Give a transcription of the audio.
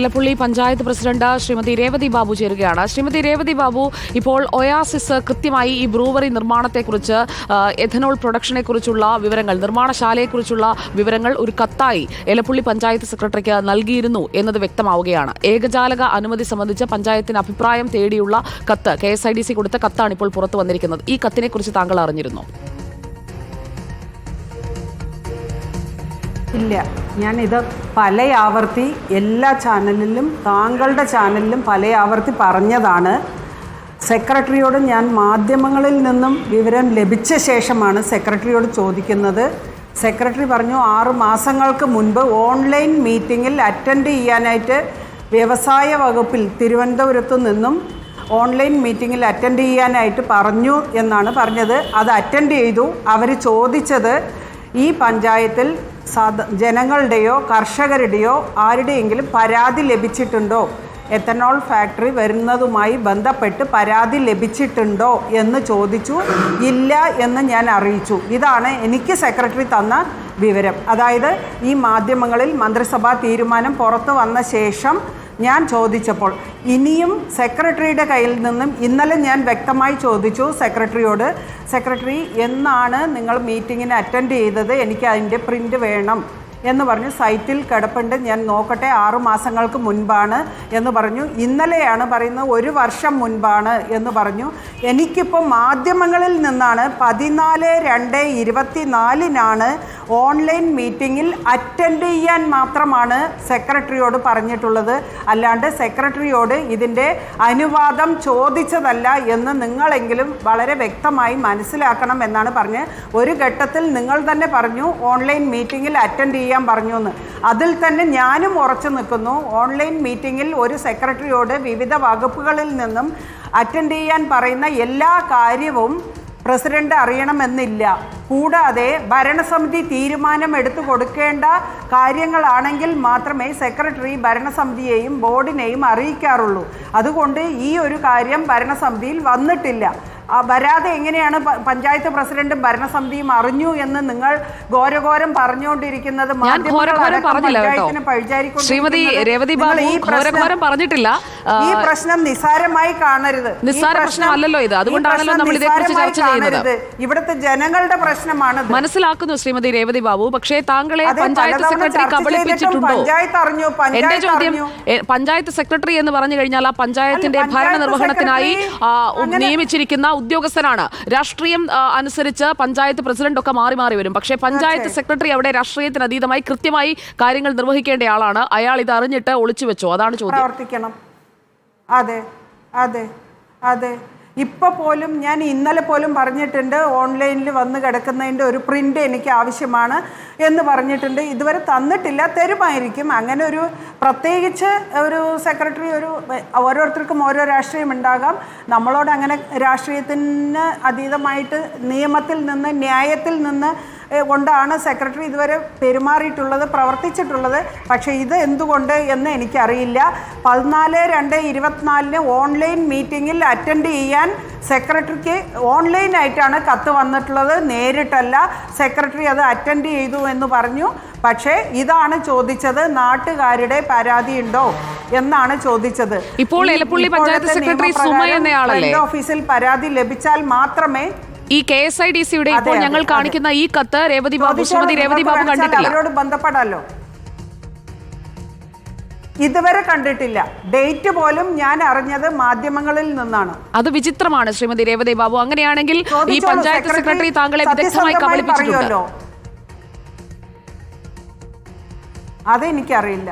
Elappully panchayat president Shrimati Revathi Babu ചേരുകയാണ്. ശ്രീമതി രേവതി ബാബു ഇപ്പോൾ oasis കൃത്യമായി ഈ ബ്രൂവറി നിർമ്മാണത്തെക്കുറിച്ച് എഥനോൾ പ്രൊഡക്ഷനെ കുറിച്ചുള്ള വിവരങ്ങൾ നിർമ്മാണശാലയെക്കുറിച്ചുള്ള വിവരങ്ങൾ ഒരു കത്തായി എലപ്പുള്ളി പഞ്ചായത്ത് സെക്രട്ടറിക്ക് നൽകിയിരുന്നു എന്നത് വ്യക്തമാവുകയാണ്. ഏകജാലക അനുമതി സംബന്ധിച്ച് പഞ്ചായത്തിന് അഭിപ്രായം തേടിയുള്ള കത്ത് K S I D C കൊടുത്ത കത്താണ് ഇപ്പോൾ പുറത്തു വന്നിരിക്കുന്നത്. ഈ കത്തിനെക്കുറിച്ച് താങ്കൾ അറിഞ്ഞിരുന്നു? ഇല്ല. ഞാനിത് പല ആവർത്തി എല്ലാ ചാനലിലും താങ്കളുടെ ചാനലിലും പല ആവർത്തി പറഞ്ഞതാണ്. സെക്രട്ടറിയോട് ഞാൻ മാധ്യമങ്ങളിൽ നിന്നും വിവരം ലഭിച്ച ശേഷമാണ് സെക്രട്ടറിയോട് ചോദിക്കുന്നത്. സെക്രട്ടറി പറഞ്ഞു ആറ് മാസങ്ങൾക്ക് മുൻപ് ഓൺലൈൻ മീറ്റിങ്ങിൽ അറ്റൻഡ് ചെയ്യാനായിട്ട് വ്യവസായ വകുപ്പിൽ തിരുവനന്തപുരത്തു നിന്നും ഓൺലൈൻ മീറ്റിങ്ങിൽ അറ്റൻഡ് ചെയ്യാനായിട്ട് പറഞ്ഞു എന്നാണ് പറഞ്ഞത്. അത് അറ്റൻഡ് ചെയ്തു. അവർ ചോദിച്ചത് ഈ പഞ്ചായത്തിൽ സാധ ജനങ്ങളുടെയോ കർഷകരുടെയോ ആരുടെയെങ്കിലും പരാതി ലഭിച്ചിട്ടുണ്ടോ? എത്തനോൾ ഫാക്ടറി വരുന്നതുമായി ബന്ധപ്പെട്ട് പരാതി ലഭിച്ചിട്ടുണ്ടോ എന്ന് ചോദിച്ചു. ഇല്ല എന്ന് ഞാൻ അറിയിച്ചു. ഇതാണ് എനിക്ക് സെക്രട്ടറി തന്ന വിവരം. അതായത് ഈ മാധ്യമങ്ങളിൽ മന്ത്രിസഭാ തീരുമാനം പുറത്തു വന്ന ശേഷം ഞാൻ ചോദിച്ചപ്പോൾ ഇനിയും സെക്രട്ടറിയുടെ കയ്യിൽ നിന്നും ഇന്നലെ ഞാൻ വ്യക്തമായി ചോദിച്ചു സെക്രട്ടറിയോട് സെക്രട്ടറി എന്നാണ് നിങ്ങൾ മീറ്റിങ്ങിന് അറ്റൻഡ് ചെയ്തത്? എനിക്ക് അതിന്റെ പ്രിന്റ് വേണം. എന്ന് പറഞ്ഞു. സൈറ്റിൽ കിടപ്പുണ്ട്. ഞാൻ നോക്കട്ടെ. ആറു മാസങ്ങൾക്ക് മുൻപാണ്. എന്ന് പറഞ്ഞു. ഇന്നലെയാണ് പറയുന്നത്. ഒരു വർഷം മുൻപാണ്. എന്ന് പറഞ്ഞു. എനിക്കിപ്പോൾ മാധ്യമങ്ങളിൽ നിന്നാണ് പതിനാല് രണ്ട് ഇരുപത്തിനാലിനാണ് ഓൺലൈൻ മീറ്റിങ്ങിൽ അറ്റൻഡ് ചെയ്യാൻ മാത്രമാണ് സെക്രട്ടറിയോട് പറഞ്ഞിട്ടുള്ളത്. അല്ലാണ്ട് സെക്രട്ടറിയോട് ഇതിന്റെ അനുവാദം ചോദിച്ചതല്ല എന്ന് നിങ്ങളെങ്കിലും വളരെ വ്യക്തമായി മനസ്സിലാക്കണം എന്നാണ് പറഞ്ഞ് ഒരു ഘട്ടത്തിൽ നിങ്ങൾ തന്നെ പറഞ്ഞു ഓൺലൈൻ മീറ്റിങ്ങിൽ അറ്റൻഡ് ചെയ്യാൻ പറഞ്ഞു എന്ന് അതിൽ തന്നെ ഞാനും ഉറച്ചു നിൽക്കുന്നു. ഓൺലൈൻ മീറ്റിങ്ങിൽ ഒരു സെക്രട്ടറിയോട് വിവിധ വകുപ്പുകളിൽ നിന്നും അറ്റൻഡ് ചെയ്യാൻ പറയുന്ന എല്ലാ കാര്യവും പ്രസിഡന്റ് അറിയണമെന്നില്ല. കൂടാതെ ഭരണസമിതി തീരുമാനം എടുത്തു കൊടുക്കേണ്ട കാര്യങ്ങളാണെങ്കിൽ മാത്രമേ സെക്രട്ടറി ഭരണസമിതിയെയും ബോർഡിനെയും അറിയിക്കാറുള്ളൂ. അതുകൊണ്ട് ഈ ഒരു കാര്യം ഭരണസമിതിയിൽ വന്നിട്ടില്ല. വരാതെ എങ്ങനെയാണ് പഞ്ചായത്ത് പ്രസിഡന്റും ഭരണസമിതിയും അറിഞ്ഞു എന്ന് നിങ്ങൾ ഘോരഘോരം പറഞ്ഞുകൊണ്ടിരിക്കുന്നത്? ശ്രീമതി രേവതി ബാബു ഘോരഘോരം പറഞ്ഞിട്ടില്ല. ഈ പ്രശ്നം നിസ്സാരമായി കാണരുത്. നിസ്സാര പ്രശ്നം- പ്രശ്നമല്ലല്ലോ ഇത്. അതുകൊണ്ടാണല്ലോ നമ്മൾ ഇതേക്കുറിച്ച് ചർച്ച ചെയ്യുന്നത്. ഇവിടുത്തെ ജനങ്ങളുടെ പ്രശ്നമാണ് മനസ്സിലാക്കുന്നു ശ്രീമതി രേവതി ബാബു. പക്ഷേ താങ്കളെ പഞ്ചായത്ത് സെക്രട്ടറി കബളിപ്പിച്ചിട്ടുണ്ടോ? പഞ്ചായത്ത് അറിഞ്ഞു, പഞ്ചായത്ത് എന്റെ ചോദ്യം. പഞ്ചായത്ത് സെക്രട്ടറി എന്ന് പറഞ്ഞു കഴിഞ്ഞാൽ ആ പഞ്ചായത്തിന്റെ ഭരണനിർവഹണത്തിനായി നിയമിച്ചിരിക്കുന്ന ഉദ്യോഗസ്ഥനാണ്. രാഷ്ട്രീയം അനുസരിച്ച് പഞ്ചായത്ത് പ്രസിഡന്റ് ഒക്കെ മാറി മാറി വരും. പക്ഷേ പഞ്ചായത്ത് സെക്രട്ടറി അവിടെ രാഷ്ട്രീയത്തിന് അതീതമായി കൃത്യമായി കാര്യങ്ങൾ നിർവഹിക്കേണ്ട ആളാണ്. അയാൾ ഇത് അറിഞ്ഞിട്ട് ഒളിച്ചു വെച്ചോ. അതാണ് ചോദ്യം. അതെ. അതെ. അതെ. ഇപ്പൊ പോലും ഞാൻ ഇന്നലെ പോലും പറഞ്ഞിട്ടുണ്ട് ഓൺലൈനിൽ വന്ന് കിടക്കുന്നതിന്റെ ഒരു പ്രിന്റ് എനിക്ക് ആവശ്യമാണ് എന്ന് പറഞ്ഞിട്ടുണ്ട്. ഇതുവരെ തന്നിട്ടില്ല തരുമായിരിക്കും. അങ്ങനെ ഒരു പ്രത്യേകിച്ച് ഒരു സെക്രട്ടറി ഒരു ഓരോരുത്തർക്കും ഓരോ രാഷ്ട്രീയം ഉണ്ടാകാം. നമ്മളോട് അങ്ങനെ രാഷ്ട്രീയത്തിന് അതീതമായിട്ട് നിയമത്തിൽ നിന്ന് ന്യായത്തിൽ നിന്ന് കൊണ്ടാണ് സെക്രട്ടറി ഇതുവരെ പെരുമാറിയിട്ടുള്ളത് പ്രവർത്തിച്ചിട്ടുള്ളത്. പക്ഷേ ഇത് എന്തുകൊണ്ട് എന്ന് എനിക്കറിയില്ല. പതിനാല് രണ്ട് ഇരുപത്തിനാലിന് ഓൺലൈൻ മീറ്റിങ്ങിൽ അറ്റൻഡ് ചെയ്യാൻ സെക്രട്ടറിക്ക് ഓൺലൈനായിട്ടാണ് കത്ത് വന്നിട്ടുള്ളത്. നേരിട്ടല്ല. സെക്രട്ടറി അത് അറ്റൻഡ് ചെയ്തു എന്ന് പറഞ്ഞു. പക്ഷേ ഇതാണ് ചോദിച്ചത്. നാട്ടുകാരുടെ പരാതി ഉണ്ടോ എന്നാണ് ചോദിച്ചത്. ഇപ്പോൾ പഞ്ചായത്ത് സെക്രട്ടറി? ഓഫീസിൽ പരാതി ലഭിച്ചാൽ മാത്രമേ ഈ കെ എസ് ഐ ഡി സിയുടെ ഇപ്പോൾ ഞങ്ങൾ കാണിക്കുന്ന ഈ കത്ത് രേവതി ബാബു ശ്രീമതി രേവതി ബാബു കണ്ടിട്ടില്ല? അവരോട് ബന്ധപ്പെടാലോ? ഇതുവരെ കണ്ടിട്ടില്ല. ഡേറ്റ് പോലും ഞാൻ അറിഞ്ഞത് മാധ്യമങ്ങളിൽ നിന്നാണ്. അത് വിചിത്രമാണ് ശ്രീമതി രേവതി ബാബു. അങ്ങനെയാണെങ്കിൽ ഈ പഞ്ചായത്ത് സെക്രട്ടറി താങ്കളെ വിദഗ്ധമായി കബളിപ്പിച്ചിട്ടുണ്ടല്ലോ. അതെനിക്കറിയില്ല.